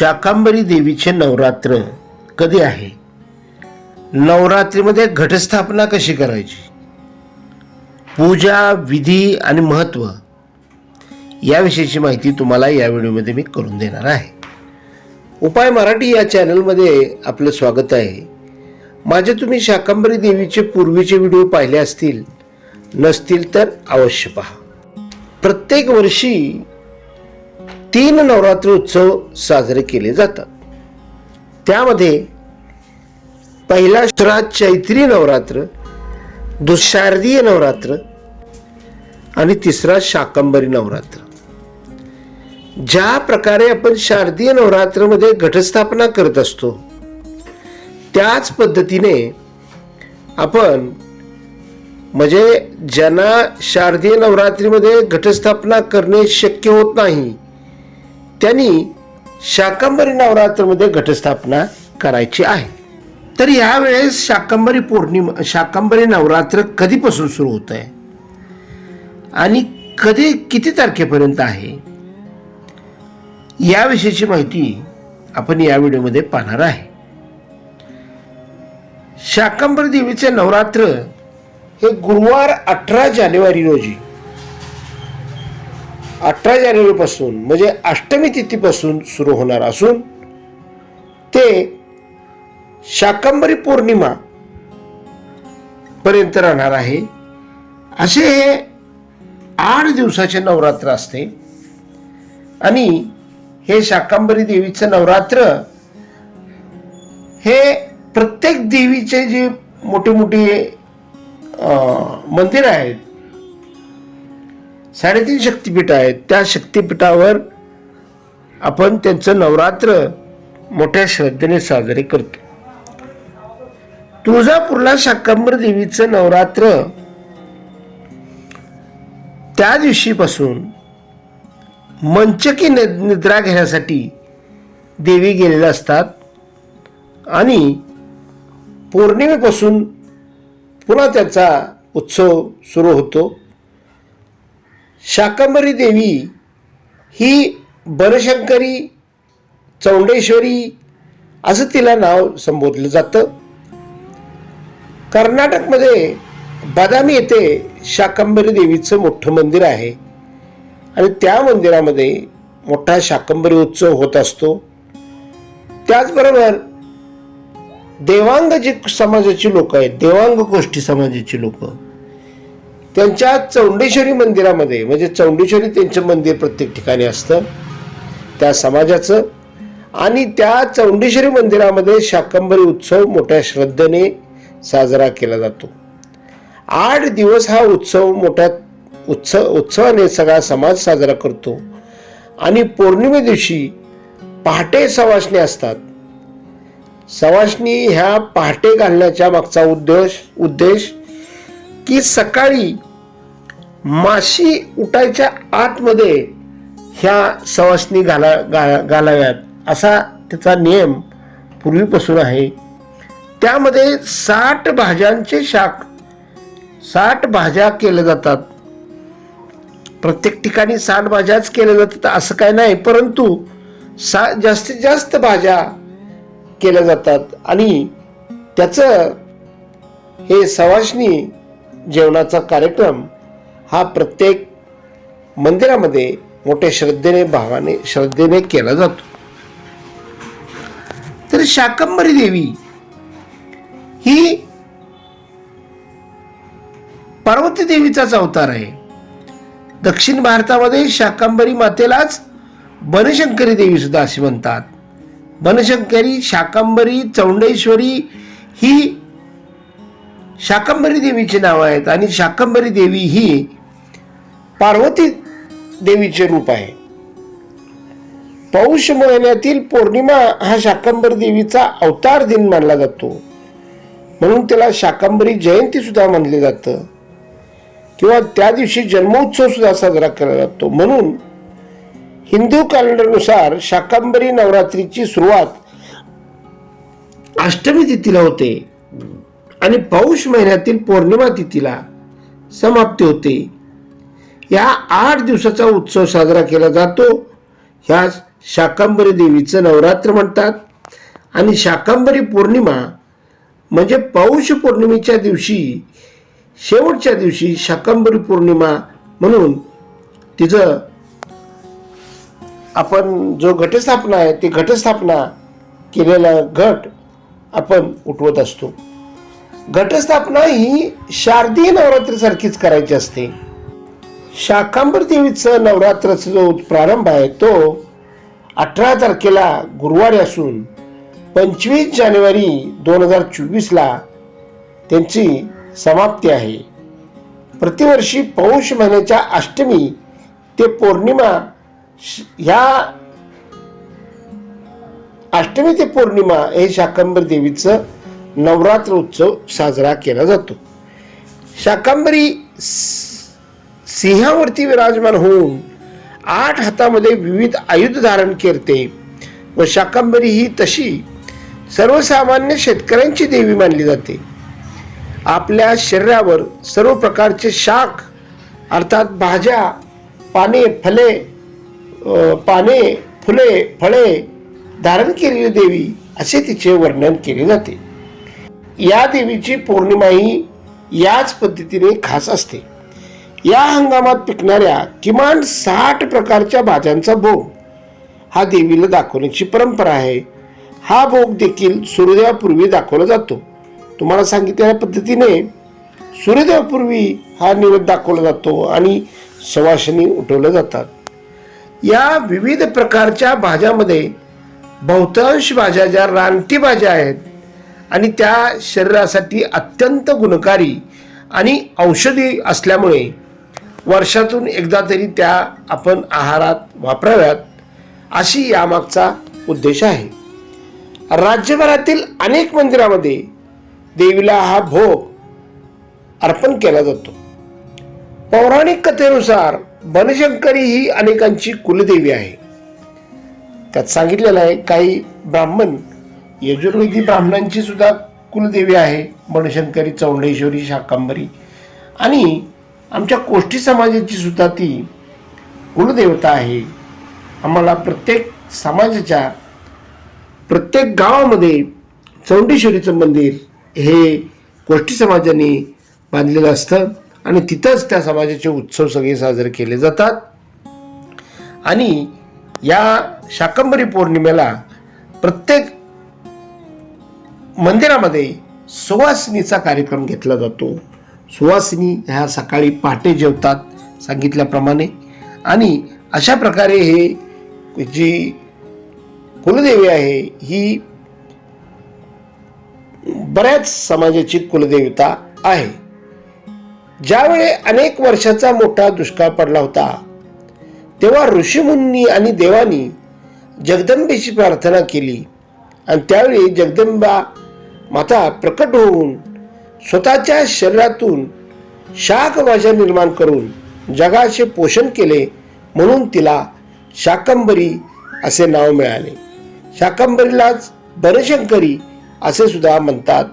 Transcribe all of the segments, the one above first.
शाकांबरी देवीचे नवरात्र कधी आहे? नवरात्रीमध्ये घटस्थापना कशी करायची? पूजा विधी आणि महत्त्व याविषयीची माहिती तुम्हाला या व्हिडिओमध्ये मी करून देणार आहे. उपाय मराठी या चॅनलमध्ये आपलं स्वागत आहे. माझे तुम्ही शाकांबरी देवीचे पूर्वीचे व्हिडिओ पाहिले असतील नसतील तर अवश्य पहा. प्रत्येक वर्षी तीन नवरात्र उत्सव साजरे केले जातात. त्यामध्ये पहिला श्राद्ध चैत्री नवरात्र दुशारदीय नवरात्र आणि तिसरा शाकंबरी नवरात्र. ज्या प्रकारे आपण शारदीय नवरात्रमध्ये घटस्थापना करत असतो त्याच पद्धतीने आपण म्हणजे ज्यांना शारदीय नवरात्रीमध्ये घटस्थापना करणे शक्य होत नाही त्यांनी शाकंबरी नवरात्रमध्ये घटस्थापना करायची आहे. तर यावेळेस शाकंबरी पौर्णिमा शाकंबरी नवरात्र कधीपासून सुरू होत आहे आणि कधी किती तारखेपर्यंत आहे? याविषयीची माहिती आपण या व्हिडिओमध्ये पाहणार आहे. शाकंबरी देवीचे नवरात्र हे गुरुवार अठरा जानेवारी रोजी अठरा जानेवारीपासून म्हणजे अष्टमी तिथीपासून सुरू होणार असून ते शाकंबरी पौर्णिमा पर्यंत राहणार आहे. असे हे आठ दिवसाचे नवरात्र असते. आणि हे शाकांबरी देवीचं नवरात्र हे प्रत्येक देवीचे जे मोठे मोठे मंदिर आहेत साडेतीन शक्तिपीठ आहेत. त्या शक्तिपीठावर आपण त्यांचं नवरात्र मोठ्या श्रद्धेने साजरे करतो. तुळजापूरला शाकंबर देवीचं नवरात्र त्या दिवशीपासून मंचकी निद्रा घेण्यासाठी देवी गेलेल्या असतात. आणि पौर्णिमेपासून पुन्हा त्याचा उत्सव सुरू होतो. शाकंबरी देवी ही बनशंकरी चौंडेश्वरी असं तिला नाव संबोधलं जातं. कर्नाटकमध्ये बदामी येथे शाकंबरी देवीचं मोठं मंदिर आहे. आणि त्या मंदिरामध्ये मोठा शाकंबरी उत्सव होत असतो. त्याचबरोबर देवांग जे समाजाची लोक आहेत. देवांग गोष्टी समाजाची लोक. त्यांच्या चौंडेश्वरी मंदिरामध्ये म्हणजे चौंडेश्वरी त्यांचं मंदिर प्रत्येक ठिकाणी असतं त्या समाजाचं. आणि त्या चौंडेश्वरी मंदिरामध्ये शाकंबरी उत्सव मोठ्या श्रद्धेने साजरा केला जातो. आठ दिवस हा उत्सव मोठ्या उत्सव उत्सवाने सगळा समाज साजरा करतो. आणि पौर्णिमे दिवशी पहाटे सवासणी असतात. सवासणी ह्या पहाटे घालण्याच्या मागचा उद्देश उद्देश की सकाळी माशी उठायच्या आतमध्ये ह्या सवासनी घाला गा घालाव्यात. असा त्याचा नियम पूर्वीपासून आहे. त्यामध्ये साठ भाज्यांचे शाक साठ भाज्या केल्या जातात. प्रत्येक ठिकाणी साठ भाज्याच केल्या जातात असं काय नाही. परंतु सा जास्तीत जास्त भाज्या केल्या जातात. आणि त्याचं हे सवासनी जेवणाचा कार्यक्रम हा प्रत्येक मंदिरामध्ये मोठ्या श्रद्धेने भावाने श्रद्धेने केला जातो. तर शाकंबरी देवी ही पार्वती देवीचाच अवतार आहे. दक्षिण भारतामध्ये शाकंबरी मातेलाच बनशंकरी देवी सुद्धा असे म्हणतात. बनशंकरी शाकंबरी चौंडेश्वरी ही शाकंबरी देवीची नावं आहेत आणि शाकंबरी देवी ही पार्वती देवीचे रूप आहे. पौष महिन्यातील पौर्णिमा हा शाकंबरी देवीचा अवतार दिन मानला जातो. म्हणून त्याला शाकंबरी जयंती सुद्धा मानले जातं. किंवा त्या दिवशी जन्मोत्सव सुद्धा साजरा केला जातो. म्हणून हिंदू कॅलेंडरनुसार शाकंबरी नवरात्रीची सुरुवात अष्टमी तिथीला होते आणि पौष महिन्यातील पौर्णिमा तिथीला समाप्ती होते. या आठ दिवसाचा उत्सव साजरा केला जातो. ह्याच शाकंभरी देवीचं नवरात्र म्हणतात. आणि शाकंभरी पौर्णिमा म्हणजे पौष पौर्णिमेच्या दिवशी शेवटच्या दिवशी शाकंभरी पौर्णिमा म्हणून तिचं आपण जो घटस्थापना आहे ती घटस्थापना केलेला घट आपण उठवत असतो. घटस्थापना ही शारदीय नवरात्रीसारखीच करायची असते. शाकांबर देवीचं नवरात्राचा जो प्रारंभ आहे तो अठरा तारखेला गुरुवारी असून पंचवीस जानेवारी दोन हजार चोवीसला त्यांची समाप्ती आहे. प्रतिवर्षी पौष महिन्याच्या अष्टमी ते पौर्णिमा ह्या अष्टमी ते पौर्णिमा हे शाकंबर देवीचं नवरात्र उत्सव साजरा केला जातो. शाकांबरी सिंहावरती विराजमान होऊन आठ हातामध्ये विविध आयुध धारण करते व शाकंबरी ही तशी सर्वसामान्य शेतकऱ्यांची देवी मानली जाते. आपल्या शरीरावर सर्व प्रकारचे शाक अर्थात भाज्या पाने फले पाने फुले फळे धारण केलेली देवी असे तिचे वर्णन केले जाते. या देवीची पौर्णिमाही याच पद्धतीने खास असते. या हंगामात पिकणाऱ्या किमान साठ प्रकारच्या भाज्यांचा भोग. हा देवीला दाखवण्याची परंपरा आहे. हा भोग देखील सूर्योदयापूर्वी दाखवला जातो. तुम्हाला सांगितलेल्या पद्धतीने सूर्योदयापूर्वी हा निवेद दाखवला जातो आणि सवाशनी उठवल्या जातात. या विविध प्रकारच्या भाज्यामध्ये बहुतांश भाज्या ज्या रानटी भाज्या आहेत आणि त्या शरीरासाठी अत्यंत गुणकारी आणि औषधी असल्यामुळे वर्षातून एकदा तरी त्या आपण आहारात वापराव्यात अशी यामागचा उद्देश आहे. राज्यभरातील अनेक मंदिरामध्ये देवीला हा भोग अर्पण केला जातो. पौराणिक कथेनुसार बनशंकरी ही अनेकांची कुलदेवी आहे. त्यात सांगितलेलं आहे काही ब्राह्मण यजुर्वेदी ब्राह्मणांची सुद्धा कुलदेवी आहे. बनशंकरी चौंडेश्वरी शाकांबरी आणि आमच्या कोष्टी समाजाची सुद्धा ती कुलदेवता आहे. आम्हाला प्रत्येक समाजाच्या प्रत्येक गावामध्ये चौंडेश्वरीचं मंदिर हे कोष्टी समाजाने बांधलेलं असतं आणि तिथंच त्या समाजाचे उत्सव सगळे साजरे केले जातात. आणि या शाकंबरी पौर्णिमेला प्रत्येक मंदिरामध्ये सुवासिनीचा कार्यक्रम घेतला जातो. सुवासिनी ह्या सकाळी पहाटे जेवतात सांगितल्याप्रमाणे. आणि अशा प्रकारे हे जी कुलदेवी आहे ही बऱ्याच समाजाची कुलदेवता आहे. ज्यावेळी अनेक वर्षाचा मोठा दुष्काळ पडला होता तेव्हा ऋषीमुनी आणि देवानी जगदंबेची प्रार्थना केली. आणि त्यावेळी जगदंबा माता प्रकट होऊन स्वतःच्या शरीरातून शाकभाज्या निर्माण करून जगाचे पोषण केले म्हणून तिला शाकंबरी असे नाव मिळाले. शाकंबरीलाच बनशंकरी असे सुद्धा म्हणतात.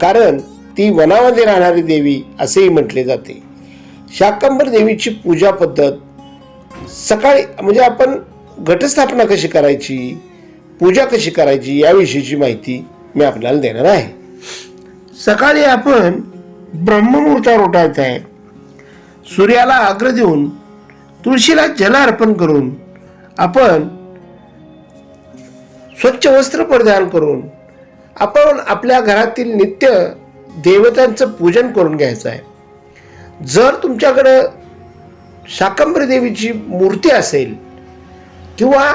कारण ती वनामध्ये राहणारी देवी असेही म्हटले जाते. शाकंबर देवीची पूजा पद्धत सकाळी म्हणजे आपण घटस्थापना कशी करायची पूजा कशी करायची याविषयीची माहिती मी आपल्याला देणार आहे. सकाळी आपण ब्रह्ममुहूर्तावर उठायचं आहे. सूर्याला अग्र देऊन तुळशीला जल अर्पण करून आपण स्वच्छ वस्त्र परिधान करून आपण आपल्या घरातील नित्य देवतांचं पूजन करून घ्यायचं आहे. जर तुमच्याकडं शाकंभरी देवीची मूर्ती असेल किंवा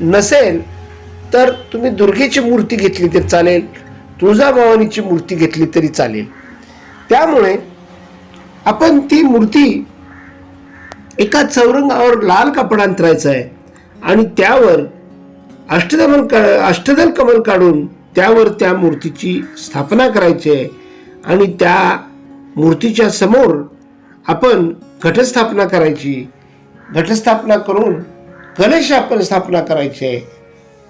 नसेल तर तुम्ही दुर्गेची मूर्ती घेतली तरी चालेल. तुळजाभवानीची मूर्ती घेतली तरी चालेल. त्यामुळे आपण ती मूर्ती एका चौरंगावर लाल कापड अंतरायचं आहे आणि त्यावर अष्टदमन क अष्टदल कमल काढून त्यावर त्या मूर्तीची स्थापना करायची आहे आणि त्या मूर्तीच्या समोर आपण घटस्थापना करायची. घटस्थापना करून कलश आपण स्थापना करायची आहे.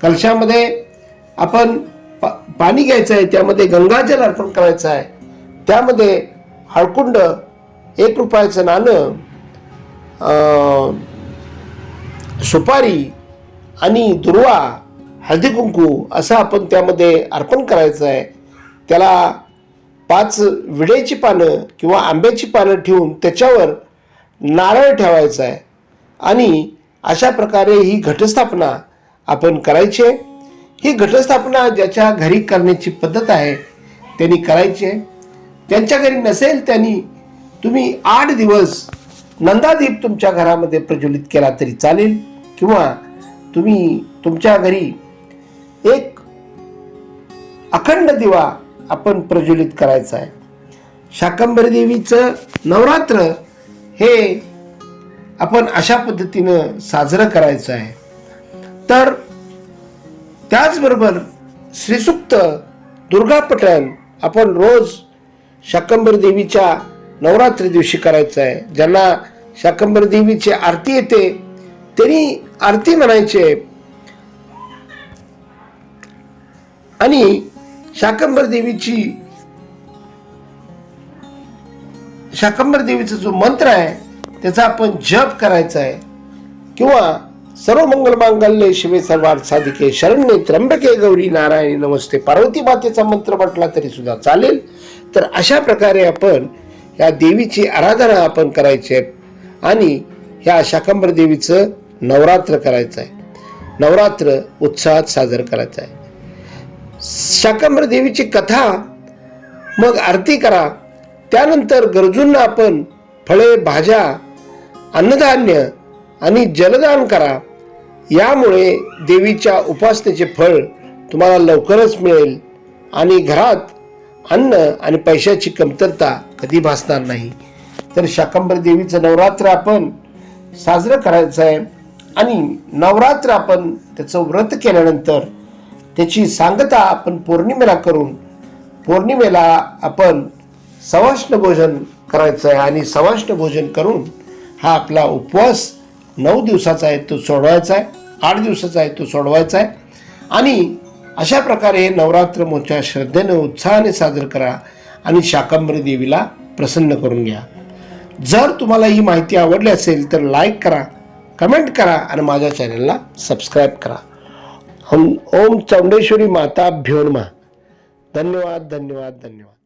कलशामध्ये आपण पा पाणी घ्यायचं आहे त्यामध्ये गंगाजल अर्पण करायचं आहे त्यामध्ये हळकुंड एक रुपयाचं नाणं सुपारी आणि दुर्वा हळदी कुंकू असं आपण त्यामध्ये अर्पण करायचं आहे त्याला पाच विड्याची पानं किंवा आंब्याची पानं ठेवून त्याच्यावर नारळ ठेवायचा आहे आणि अशा प्रकारे ही घटस्थापना आपण करायची आहे. ही घटस्थापना ज्याच्या घरी करण्याची पद्धत आहे त्यांनी करायची आहे. त्यांच्या घरी नसेल त्यांनी तुम्ही आठ दिवस नंदादीप तुमच्या घरामध्ये प्रज्वलित केला तरी चालेल. किंवा तुम्ही तुमच्या घरी एक अखंड दिवा आपण प्रज्वलित करायचा आहे. शाकंभरी देवीचं नवरात्र हे आपण अशा पद्धतीनं साजरं करायचं आहे. तर त्याचबरोबर श्रीसुक्त दुर्गापठण आपण रोज शाकंबर देवीच्या नवरात्री दिवशी करायचं आहे. ज्यांना शाकंबर देवीची आरती येते त्यांनी आरती म्हणायचे. आणि शाकंबर देवीची शाकंबर देवीचा जो मंत्र आहे त्याचा आपण जप करायचा आहे. किंवा सर्व मंगल मांगल्य शिवे सर्वार्थ साधिके. शरण्ये त्र्यंबके गौरी नारायणी. नमस्ते. पार्वती मातेचा मंत्र म्हटला तरी सुद्धा चालेल. तर अशा प्रकारे आपण या देवीची आराधना आपण करायची आहे. आणि ह्या शाकंबर देवीचं नवरात्र करायचं आहे. नवरात्र उत्साहात साजरं करायचं आहे. शाकंबर देवीची कथा मग आरती करा. त्यानंतर गरजूंना आपण फळे भाज्या अन्नधान्य आणि जलदान करा. यामुळे देवीच्या उपासनेचे फळ तुम्हाला लवकरच मिळेल आणि घरात अन्न आणि पैशाची कमतरता कधी भासणार नाही. तर शाकंबर देवीचं नवरात्र आपण साजरं करायचं आहे आणि नवरात्र आपण त्याचं व्रत केल्यानंतर त्याची सांगता आपण पौर्णिमेला करून पौर्णिमेला आपण सवाष्ण भोजन करायचं आहे आणि सवाष्ण भोजन करून हा आपला उपवास नऊ दिवसाचा आहे तो सोडवायचा आहे आठ दिवसाचा आहे तो सोडवायचा आहे. आणि अशा प्रकारे हे नवरात्र मोठ्या श्रद्धेनं उत्साहाने साजरं करा आणि शाकंभरी देवीला प्रसन्न करून घ्या. जर तुम्हाला ही माहिती आवडली असेल तर लाईक करा कमेंट करा आणि माझ्या चॅनलला सबस्क्राईब करा. हम ओम चौंडेश्वरी माता भ्योनमा धन्यवाद धन्यवाद धन्यवाद.